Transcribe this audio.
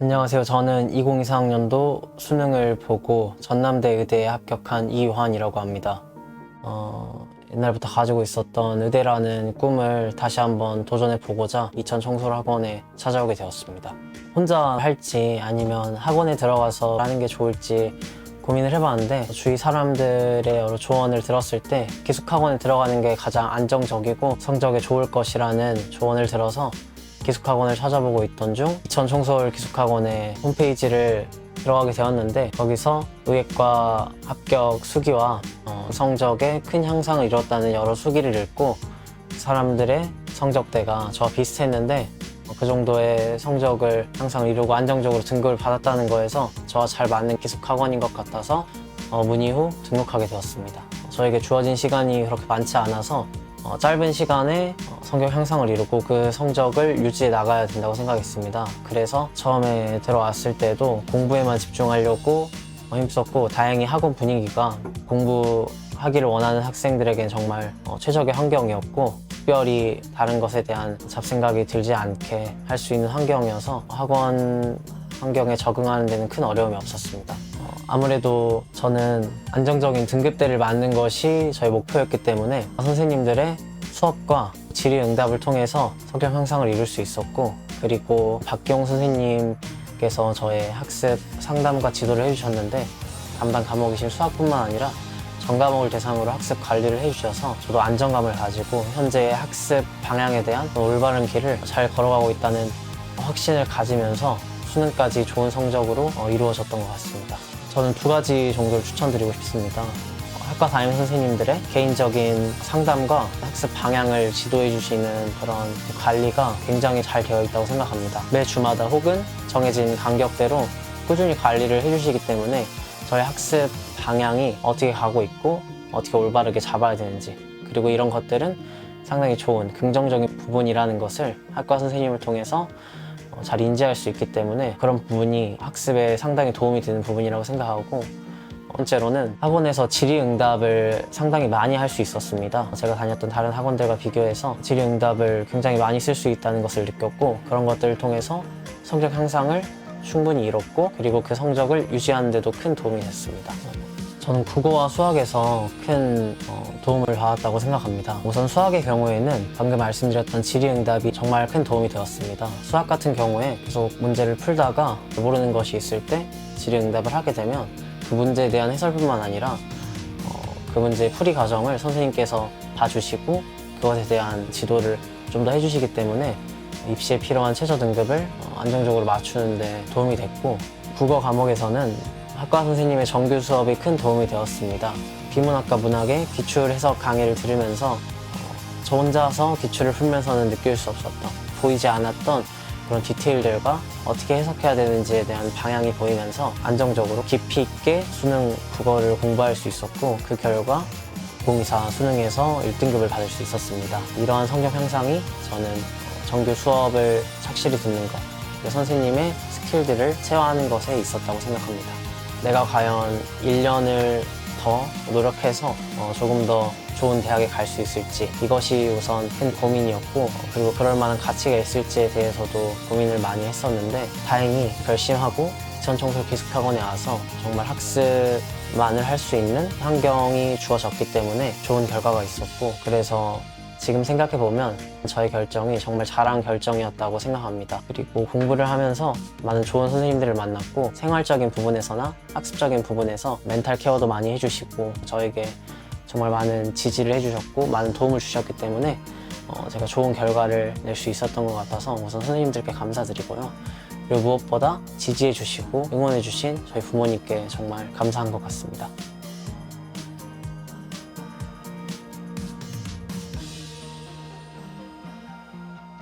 안녕하세요. 저는 2024학년도 수능을 보고 전남대 의대에 합격한 이유환이라고 합니다. 어, 옛날부터 가지고 있었던 의대라는 꿈을 다시 한번 도전해 보고자 이천 청솔학원에 찾아오게 되었습니다. 혼자 할지 아니면 학원에 들어가서 하는 게 좋을지 고민을 해봤는데 주위 사람들의 여러 조언을 들었을 때 기숙학원에 들어가는 게 가장 안정적이고 성적에 좋을 것이라는 조언을 들어서 기숙학원을 찾아보고 있던 중 이천 총서울 기숙학원의 홈페이지를 들어가게 되었는데 거기서 의예과 합격 수기와 어, 성적에 큰 향상을 이뤘다는 여러 수기를 읽고 사람들의 성적대가 저와 비슷했는데 어, 그 정도의 성적을 항상 이루고 안정적으로 등급을 받았다는 거에서 저와 잘 맞는 기숙학원인 것 같아서 어, 문의 후 등록하게 되었습니다. 저에게 주어진 시간이 그렇게 많지 않아서 어, 짧은 시간에 어, 성적 향상을 이루고 그 성적을 유지해 나가야 된다고 생각했습니다. 그래서 처음에 들어왔을 때도 공부에만 집중하려고 어, 힘썼고 다행히 학원 분위기가 공부하기를 원하는 학생들에겐 정말 어, 최적의 환경이었고 특별히 다른 것에 대한 잡생각이 들지 않게 할 수 있는 환경이어서 학원 환경에 적응하는 데는 큰 어려움이 없었습니다. 어, 아무래도 저는 안정적인 등급대를 맞는 것이 저의 목표였기 때문에 선생님들의 수업과 질의응답을 통해서 성격 향상을 이룰 수 있었고 그리고 박기용 선생님께서 저의 학습 상담과 지도를 해주셨는데 담당 과목이신 수학뿐만 아니라 전 과목을 대상으로 학습 관리를 해주셔서 저도 안정감을 가지고 현재의 학습 방향에 대한 올바른 길을 잘 걸어가고 있다는 확신을 가지면서 수능까지 좋은 성적으로 어, 이루어졌던 것 같습니다. 저는 두 가지 정도를 추천드리고 싶습니다. 어, 학과 담임 선생님들의 개인적인 상담과 학습 방향을 지도해 주시는 그런 관리가 굉장히 잘 되어 있다고 생각합니다. 매 주마다 혹은 정해진 간격대로 꾸준히 관리를 해주시기 때문에 저의 학습 방향이 어떻게 가고 있고 어떻게 올바르게 잡아야 되는지 그리고 이런 것들은 상당히 좋은 긍정적인 부분이라는 것을 학과 선생님을 통해서 어, 잘 인지할 수 있기 때문에 그런 부분이 학습에 상당히 도움이 되는 부분이라고 생각하고 번째로는 학원에서 질의응답을 상당히 많이 할 수 있었습니다. 제가 다녔던 다른 학원들과 비교해서 질의응답을 굉장히 많이 쓸 수 있다는 것을 느꼈고 그런 것들을 통해서 성적 향상을 충분히 이뤘고 그리고 그 성적을 유지하는 데도 큰 도움이 됐습니다. 저는 국어와 수학에서 큰 어, 도움을 받았다고 생각합니다. 우선 수학의 경우에는 방금 말씀드렸던 질의응답이 정말 큰 도움이 되었습니다. 수학 같은 경우에 계속 문제를 풀다가 모르는 것이 있을 때 질의응답을 하게 되면 그 문제에 대한 해설뿐만 아니라 어, 그 문제의 풀이 과정을 선생님께서 봐주시고 그것에 대한 지도를 좀 더 해주시기 때문에 입시에 필요한 최저 등급을 어, 안정적으로 맞추는데 도움이 됐고 국어 과목에서는 학과 선생님의 정규 수업이 큰 도움이 되었습니다. 비문학과 문학의 기출 해석 강의를 들으면서 어, 저 혼자서 기출을 풀면서는 느낄 수 없었던 보이지 않았던 그런 디테일들과 어떻게 해석해야 되는지에 대한 방향이 보이면서 안정적으로 깊이 있게 수능 국어를 공부할 수 있었고 그 결과 2024 수능에서 1등급을 받을 수 있었습니다. 이러한 성적 향상이 저는 정규 수업을 착실히 듣는 것, 선생님의 스킬들을 체화하는 것에 있었다고 생각합니다. 내가 과연 1년을 더 노력해서 어, 조금 더 좋은 대학에 갈 수 있을지 이것이 우선 큰 고민이었고 어, 그리고 그럴 만한 가치가 있을지에 대해서도 고민을 많이 했었는데 다행히 결심하고 이천청소 기숙학원에 와서 정말 학습만을 할 수 있는 환경이 주어졌기 때문에 좋은 결과가 있었고 그래서 지금 생각해 보면 저의 결정이 정말 잘한 결정이었다고 생각합니다. 그리고 공부를 하면서 많은 좋은 선생님들을 만났고 생활적인 부분에서나 학습적인 부분에서 멘탈 케어도 많이 해주시고 저에게 정말 많은 지지를 해주셨고 많은 도움을 주셨기 때문에 어, 제가 좋은 결과를 낼 수 있었던 것 같아서 우선 선생님들께 감사드리고요. 그리고 무엇보다 지지해 주시고 응원해 주신 저희 부모님께 정말 감사한 것 같습니다.